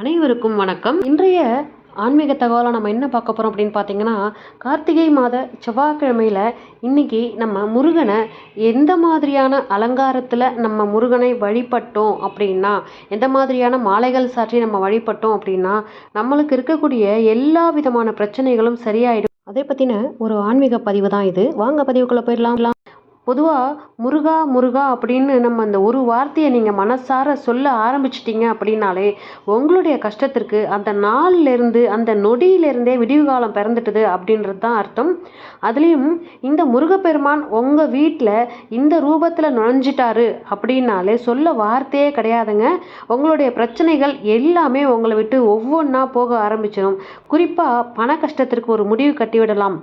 அனைவருக்கும் வணக்கம். இன்றைய ஆன்மீக தகவலை நம்ம என்ன பார்க்க போகிறோம் அப்படின்னு பார்த்தீங்கன்னா கார்த்திகை மாத செவ்வாய்க்கிழமையில் இன்னைக்கு நம்ம முருகனை எந்த மாதிரியான அலங்காரத்தில் நம்ம முருகனை வழிபட்டோம் அப்படின்னா எந்த மாதிரியான மாலைகள் சாற்றி நம்ம வழிபட்டோம் அப்படின்னா நம்மளுக்கு இருக்கக்கூடிய எல்லா விதமான பிரச்சனைகளும் சரியாயிடும். அதை பற்றின ஒரு ஆன்மீக பதிவு தான் இது. வாங்க பதிவுக்குள்ளே போயிடலாம். பொதுவாக முருகா முருகா அப்படின்னு நம்ம அந்த ஒரு வார்த்தையை நீங்கள் மனசார சொல்ல ஆரம்பிச்சிட்டிங்க அப்படின்னாலே உங்களுடைய கஷ்டத்திற்கு அந்த நாள்லேருந்து அந்த நொடியிலேருந்தே விடிவு காலம் பிறந்துட்டுது அப்படின்றது தான் அர்த்தம். அதுலேயும் இந்த முருகப்பெருமான் உங்கள் வீட்டில் இந்த ரூபத்தில் நுழைஞ்சிட்டாரு அப்படின்னாலே சொல்ல வார்த்தையே கிடையாதுங்க. உங்களுடைய பிரச்சனைகள் எல்லாமே உங்களை விட்டு ஒவ்வொன்றா போக ஆரம்பிச்சிடும் குறிப்பாக பண கஷ்டத்திற்கு ஒரு முடிவு கட்டிவிடலாம்.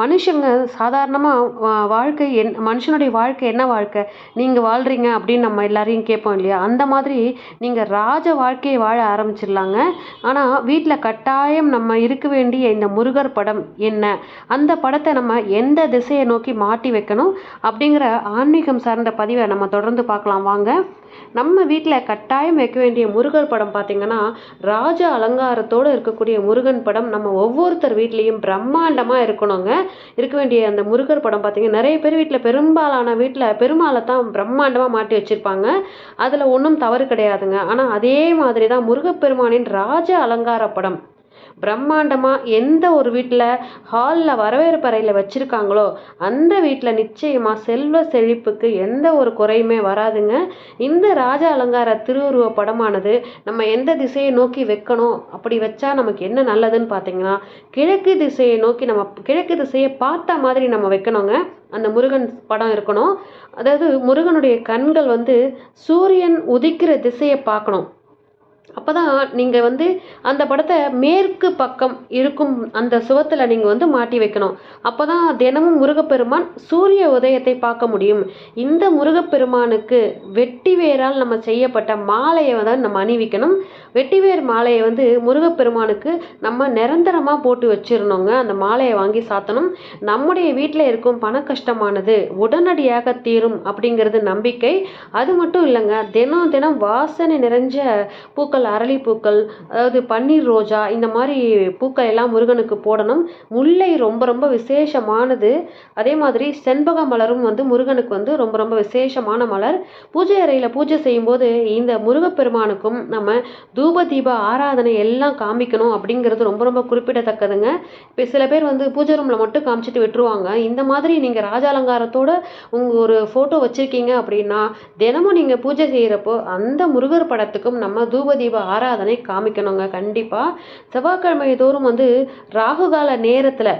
மனுஷங்க சாதாரணமாக வாழ்க்கை என் மனுஷனுடைய வாழ்க்கை என்ன வாழ்க்கை? நீங்கள் வாழ்கிறீங்க அப்படின்னு நம்ம எல்லாரையும் கேட்போம் இல்லையா? அந்த மாதிரி நீங்கள் ராஜ வாழ்க்கையை வாழ ஆரம்பிச்சிடலாங்க. ஆனால் வீட்டில் கட்டாயம் நம்ம இருக்க வேண்டிய இந்த முருகர் படம் என்ன? அந்த படத்தை நம்ம எந்த திசையை நோக்கி மாட்டி வைக்கணும்? அப்படிங்கிற ஆன்மீகம் சார்ந்த பதிவை நம்ம தொடர்ந்து பார்க்கலாம். வாங்க. நம்ம வீட்டில் கட்டாயம் வைக்க வேண்டிய முருகர் படம் பார்த்திங்கன்னா ராஜ அலங்காரத்தோடு இருக்கக்கூடிய முருகன் படம் நம்ம ஒவ்வொருத்தர் வீட்லேயும் பிரம்மாண்டமாக இருக்கணுங்க. இருக்க வேண்டிய அந்த முருகர் படம் பார்த்திங்கன்னா நிறைய பேர் வீட்டில் பெரும்பாலான வீட்டில் பெருமாளை தான் பிரம்மாண்டமாக மாட்டி வச்சுருப்பாங்க. அதில் ஒன்றும் தவறு கிடையாதுங்க. ஆனால் அதே மாதிரி தான் முருகப்பெருமானின் ராஜ அலங்கார படம். பிரம்மாண்டமாக எந்த ஒரு வீட்டில் ஹாலில் வரவேற்பறையில் வச்சுருக்காங்களோ அந்த வீட்டில் நிச்சயமாக செல்வ செழிப்புக்கு எந்த ஒரு குறையுமே வராதுங்க. இந்த ராஜ அலங்கார திருவுருவ படமானது நம்ம எந்த திசையை நோக்கி வைக்கணும் அப்படி வச்சா நமக்கு என்ன நல்லதுன்னு பார்த்தீங்கன்னா கிழக்கு திசையை நோக்கி நம்ம கிழக்கு திசையை பார்த்த மாதிரி நம்ம வைக்கணுங்க. அந்த முருகன் படம் இருக்கணும். அதாவது முருகனுடைய கண்கள் வந்து சூரியன் உதிக்கிற திசையை பார்க்கணும். அப்போ தான் நீங்கள் வந்து அந்த படத்தை மேற்கு பக்கம் இருக்கும் அந்த சுவத்தில் நீங்கள் வந்து மாட்டி வைக்கணும். அப்போ தான் தினமும் முருகப்பெருமான் சூரிய உதயத்தை பார்க்க முடியும். இந்த முருகப்பெருமானுக்கு வெட்டி வேரால் நம்ம செய்யப்பட்ட மாலையை தான் நம்ம அணிவிக்கணும். வெட்டிவேர் மாலையை வந்து முருகப்பெருமானுக்கு நம்ம நிரந்தரமாக போட்டு வச்சிடணுங்க. அந்த மாலையை வாங்கி சாத்தணும். நம்முடைய வீட்டில் இருக்கும் பண கஷ்டமானது உடனடியாக தீரும் அப்படிங்கிறது நம்பிக்கை. அது மட்டும் இல்லைங்க. தினம் தினம் வாசனை நிறைஞ்ச பூக்கள் அரளிப்பூக்கள் அதாவது பன்னீர் ரோஜா இந்த மாதிரி பூக்கள் எல்லாம் முருகனுக்கு போடணும். முல்லை ரொம்ப ரொம்ப விசேஷமானது. அதே மாதிரி செண்பக மலரும் வந்து முருகனுக்கு வந்து ரொம்ப ரொம்ப விசேஷமான மலர். பூஜை அறையில் பூஜை செய்யும்போது இந்த முருகப்பெருமானுக்கும் நம்ம தூப தீப ஆராதனை எல்லாம் காமிக்கணும் அப்படிங்கிறது ரொம்ப ரொம்ப குறிப்பிடத்தக்கதுங்க. இப்போ சில பேர் வந்து பூஜை ரூமில் மட்டும் காமிச்சிட்டு விட்டுருவாங்க. இந்த மாதிரி நீங்கள் ராஜாலங்காரத்தோட உங்கள் ஒரு ஃபோட்டோ வச்சுருக்கீங்க அப்படின்னா தினமும் நீங்கள் பூஜை செய்கிறப்போ அந்த முருகர் படத்துக்கும் நம்ம தூப தீப ஆராதனை காமிக்கணுங்க கண்டிப்பாக செவ்வாய்க்கிழமை தோறும் வந்து ராகுகால நேரத்தில்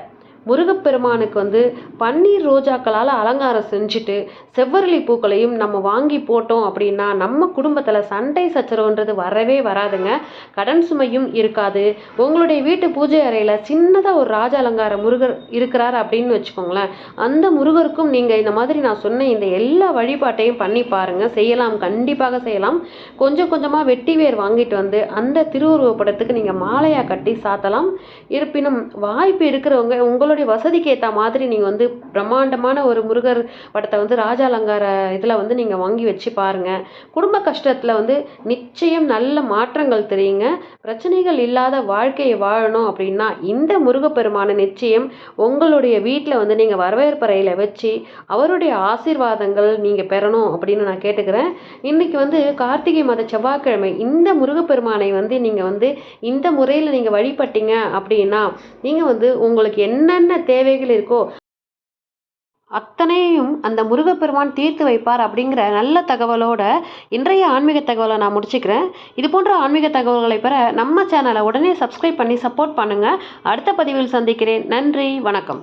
முருகப்பெருமானுக்கு வந்து பன்னீர் ரோஜாக்களால் அலங்காரம் செஞ்சுட்டு செவ்வரளி பூக்களையும் நம்ம வாங்கி போட்டோம் அப்படின்னா நம்ம குடும்பத்தில் சண்டை சச்சரவுன்றது வரவே வராதுங்க. கடன் சுமையும் இருக்காது. உங்களுடைய வீட்டு பூஜை அறையில் சின்னதாக ஒரு ராஜ அலங்கார முருகர் இருக்கிறார் அப்படின்னு வச்சுக்கோங்களேன். அந்த முருகருக்கும் நீங்கள் இந்த மாதிரி நான் சொன்ன இந்த எல்லா வழிபாட்டையும் பண்ணி பாருங்கள் செய்யலாம் கண்டிப்பாக செய்யலாம். கொஞ்சம் கொஞ்சமாக வெட்டி வேர் வாங்கிட்டு வந்து அந்த திருவுருவ படத்துக்கு நீங்கள் மாலையாக கட்டி சாத்தலாம். இருப்பினும் வாய்ப்பு இருக்கிறவங்க உங்களுடைய உங்களுடைய வசதிக்கு ஏற்ற மாதிரி நீங்கள் வந்து பிரம்மாண்டமான ஒரு முருகர் படத்தை வந்து ராஜா அலங்கார இதில் வந்து நீங்கள் வாங்கி வச்சு பாருங்கள் குடும்ப கஷ்டத்தில் வந்து நிச்சயம் நல்ல மாற்றங்கள் தெரியுங்க. பிரச்சனைகள் இல்லாத வாழ்க்கையை வாழணும் அப்படின்னா இந்த முருகப்பெருமான நிச்சயம் உங்களுடைய வீட்டில் வந்து நீங்கள் வரவேற்பறையில் வச்சு அவருடைய ஆசீர்வாதங்கள் நீங்கள் பெறணும் அப்படின்னு நான் கேட்டுக்கிறேன். இன்றைக்கி வந்து கார்த்திகை மாத செவ்வாய்க்கிழமை இந்த முருகப்பெருமானை வந்து நீங்கள் வந்து இந்த முறையில் நீங்கள் வழிபட்டீங்க அப்படின்னா நீங்கள் வந்து உங்களுக்கு என்ன என்னென்ன தேவைகள் இருக்கோ அத்தனையும் அந்த முருகப்பெருமான் தீர்த்து வைப்பார் அப்படிங்கிற நல்ல தகவலோட இன்றைய ஆன்மீக தகவலை நான் முடிச்சுக்கிறேன். இது போன்ற ஆன்மீக தகவல்களை பெற நம்ம சேனலை உடனே சப்ஸ்கிரைப் பண்ணி சப்போர்ட் பண்ணுங்கள் அடுத்த பதிவில் சந்திக்கிறேன். நன்றி வணக்கம்.